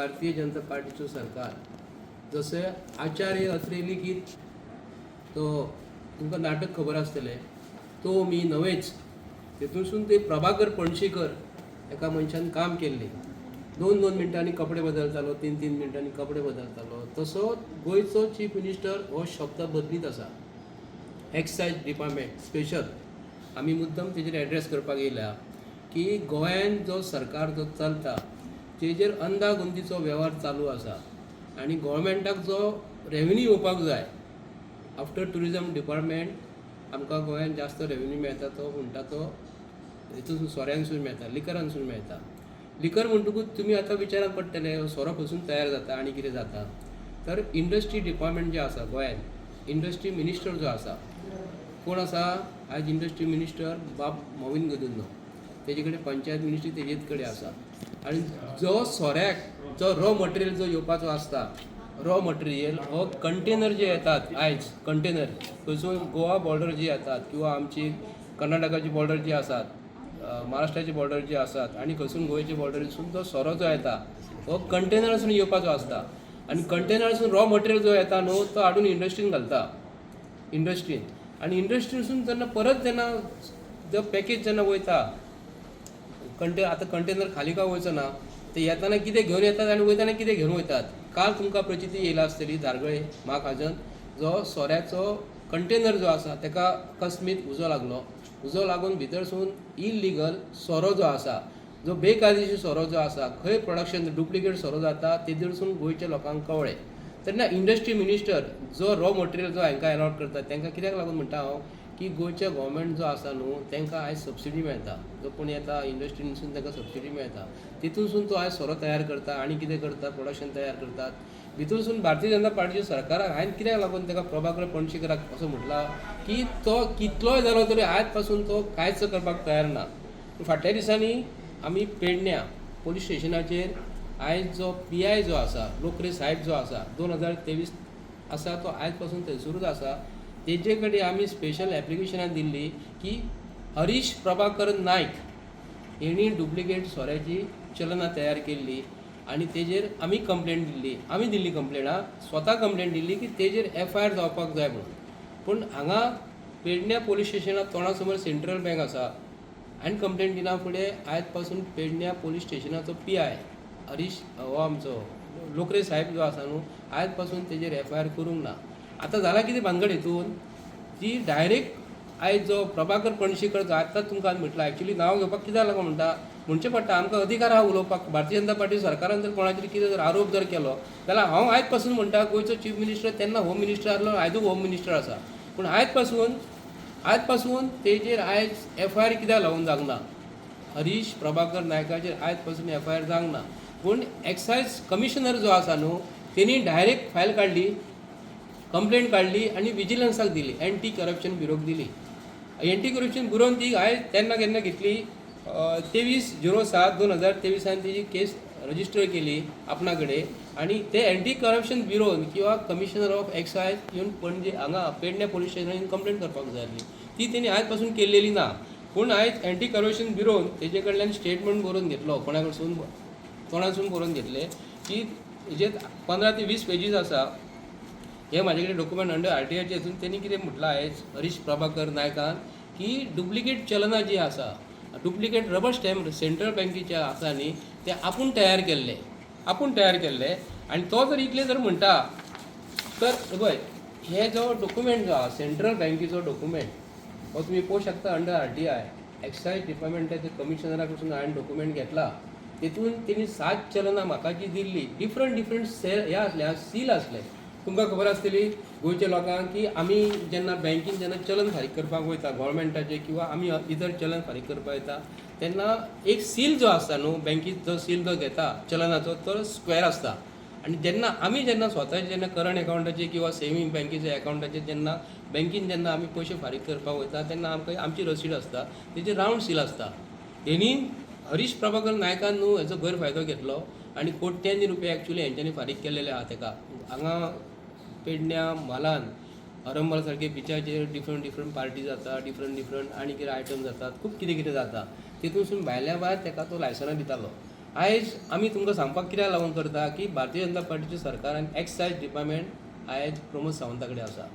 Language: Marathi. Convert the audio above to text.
भारतीय जनता पार्टीचं सरकार जसे आचार्य अत्रे लिखीत तो तुमकां नाटक खबर आसतलें तो मी नवेच तेतूनसून ते प्रभाकर पणशीकर एका मनशान काम केल्लें दोन दोन मिनटांनी कपडे बदलतालो तीन तीन मिनटांनी कपडे बदलतालो तसो गोंयचो चीफ मिनिस्टर हो शब्द बदलीत आसा. एक्सायज डिपार्टमेंट स्पेशल आमी मुद्दम तेजेर एड्रेस करपाक येयल्या की गोंयान जो सरकार जो चलता तेजेर अंदागुंदीचो वेव्हार चालू आसा आनी गोवोरमेंटाक जो रेवन्यू येवपाक जाय आफ्टर ट्युरिजम डिपार्टमेंट आमकां गोंयांत जास्त रेवन्यू मेळटा तो म्हणटा तो हितून सोऱ्यांसून मेळटा लिकरांसून मेळटा. लिकर म्हणटकूच तुमी आतां विचाराक पडटले हो सोरो पसून तयार जाता आनी कितें जाता. तर इंडस्ट्री डिपार्टमेंट जें आसा गोंयांत इंडस्ट्री मिनिस्टर जो आसा कोण आसा? आयज इंडस्ट्री मिनिस्टर बाब मोविन गदुल्लो तेजे कडेन पंचायत मिनिस्ट्री तेजेच कडेन आसा. आनी जो सोऱ्याक जो रॉ मटेरियल जो येवपाचो आसता रॉ मटेरियल हो कंटेनर जे येतात आयज कंटेनर खंयसून गोवा बॉर्डर जी येतात किंवा आमची कर्नाटकाची बॉर्डर जी आसात महाराष्ट्राची बॉर्डर जी आसात आनी खंयसून गोंयचे बॉर्डरीसून जो सोरो जो येता हो कंटेनरसून येवपाचो आसता. आनी कंटेनरसून रॉ मटेरियल जो येता न्हू तो हाडून इंडस्ट्रीन घालता. इंडस्ट्रीन आनी इंडस्ट्रीसून जेन्ना परत जेन्ना जो पॅकेज जेन्ना वयता कंटे आतां कंटेनर खाली का वयचो ना ते येताना कितें घेवन येतात आनी वयताना कितें घेवन वयतात? काल तुमकां प्रचिती येयला आसतली धारगळे म्हाकाजन जो सोऱ्याचो कंटेनर जो आसा ताका अकस्मीत उजो लागलो. उजो लागून भितरसून इलिगल सोरो जो आसा जो बेकायदेशीर सोरो जो आसा खंय प्रोडक्शन डुप्लिकेट सोरो जाता तेजेरसून गोंयच्या लोकांक कळ्ळें. तेन्ना इंडस्ट्री मिनिस्टर जो रॉ मटेरियल जो हांकां अलॉट करता तांकां कित्याक लागून म्हणटा हांव की गोंयच्या गोवोरमेंट जो आसा न्हू तांकां आयज सबसिडी मेळटा. जो कोण येता इंडस्ट्रीनसून तांकां सबसिडी मेळटा. तितूनसून तो आयज सोरो तयार करता आनी कितें करता प्रोडक्शन तयार करतात. भितरसून भारतीय जनता पार्टीच्या सरकाराक हांवें कित्याक लागून ताका प्रभाकर पणशीकराक असो म्हटला की तो कितलोय जालो तरी आयजपासून तो कांयच करपाक तयार ना. फाटल्या दिसांनी आमी पेडण्या पोलीस स्टेशनाचेर आयज जो पी आय जो आसा लोकरे साहेब जो आसा दोन हजार तेवीस आसा तो आयजपासून थंयसरूच आसा. तेजे कडेन आमी स्पेशल एप्लिकेशनां दिल्ली की हरीश प्रभाकर नायक हेणी डुप्लिकेट सोऱ्याची चलनां तयार केल्ली आनी तेजेर आमी कंप्लेंट दिल्ली आमी दिल्ली कंप्लेंट आं स्वता कंप्लेंट दिल्ली की तेजेर एफ आय आर जावपाक जाय म्हणून. पूण हांगा पेडण्या पोलीस स्टेशनाक तोंडा समोर सेंट्रल बँक आसा आनी कंप्लेंट दिना फुडें आयजपासून पेडण्या पोलीस स्टेशनाचो पी आय हरीश हो आमचो. लोकरे साहेब जो आसा न्हू आयजपासून तेजेर एफ आय आर करूंक ना. आतां झाला कितें भानगड हितून ती डायरेक्ट आयज जो प्रभाकर पणशीकर जो आतां तुमकां म्हटला एक्चुली नांव घेवपाक कित्याक लागून म्हणटा म्हणचें पडटा आमकां अधिकार आहा उलोवपाक. भारतीय जनता पार्टी सरकारान जर कोणाचेर कितें जर आरोप जर केलो जाल्यार हांव आयजपासून म्हणटा गोंयचो चीफ मिनिस्टर तेन्ना होम मिनिस्टर आसलो आयजूय होम मिनिस्टर आसा. पूण आयजपासून आयजपासून तेजेर आयज एफ आय आर कित्याक लावून जावंक ना हरीश प्रभाकर नायकाचेर आयजपासून एफ आय आर जावंक ना पूण एक्सायज कमिशनर जो आसा न्हू तेणी डायरेक्ट फायल काडली कंप्लेंट काडली आनी विजिलंसाक दिली एंटी करप्शन ब्युरोक दिली. एंटी करप्शन ब्युरोन ती आयज तेन्ना केन्ना घेतली. तेवीस झिरो सात दोन हजार तेविसान तेजी केस रजिस्टर केली आपणा कडेन आनी ते एंटी करप्शन ब्युरोन किंवा कमिशनर ऑफ एक्सायज येवन पणजे हांगा पेडण्या पोलीस स्टेशनान कंप्लेंट करपाक जाय आसली. ती तेणी आयजपासून केलेली ना. पूण आयज एंटी करप्शन ब्युरोन तेजे कडल्यान स्टेटमेंट बरोवन घेतलो कोणा कडसून कोणासून बरोवन घेतले की हेजे पंदरा ते वीस पेजीस आसा हे माझ्याकडे कडेन डॉक्युमेंट अंडर आर टी आयचे असून तेणी कितें म्हटलां आयज हरीश प्रभाकर नायकान की डुप्लिकेट चलनां जी आसा डुप्लिकेट रबर स्टॅम्प सेंट्रल बँकेचे आसा न्ही ते आपूण तयार केल्ले आपूण तयार केल्ले. आनी तो जर इतले जर म्हणटा तर पळय हे जो डॉक्युमेंट जो आसा सेंट्रल बँकेचो डॉक्युमेंट हो तुमी पळोवंक शकता under R T I excise डिपार्टमेंटाच्या कमिशनरा कडसून हांवें डॉक्युमेंट घेतला. तेतून तेणी सात चलनां म्हाका जी दिल्ली डिफरंट डिफरंट सेल हे आसले सील आसले तुमकां खबर आसतली गोंयच्या लोकांक की आमी जेन्ना बँकीन जेन्ना चलन फारीक करपाक वयता गोवोरमेंटाचें किंवा आमी इतर चलन फारीक करपाक वयता तेन्ना एक सील जो आसता न्हू बँकीत जो सील जो घेता चलनाचो तो स्क्वेअर आसता. आनी जेन्ना आमी जेन्ना स्वताचे जेन्ना करंट अकावंटाचे किंवा सेव्हिंग बँकेचे अकावंटाचे जेन्ना बँकीन जेन्ना आमी पयशे फारीक करपाक वयता तेन्ना आमकां आमची रसीद आसता तेजी रावंड सील आसता. तेणी हरीश प्रभाकर नायकान न्हू हेचो गैरफायदो घेतलो आनी कोट्यांनी रुपया एक्चुली हेंच्यांनी फारीक केलेले आहा तेका. हांगा पेडण्या म्हालान अरंबल सारखे बिचाचेर डिफरंट डिफरंट पार्टी जाता डिफरंट डिफरंट आनी कितें आयटम जातात खूब कितें कितें जाता तितूनसून भायल्या भायर ताका तो लायसनां दितालो आयज आमी तुमकां सांगपाक कित्याक लागून करता की भारतीय जनता पार्टीच्या सरकारान एक्सायज डिपार्टमेंट आयज प्रमोद सावंता कडेन आसा.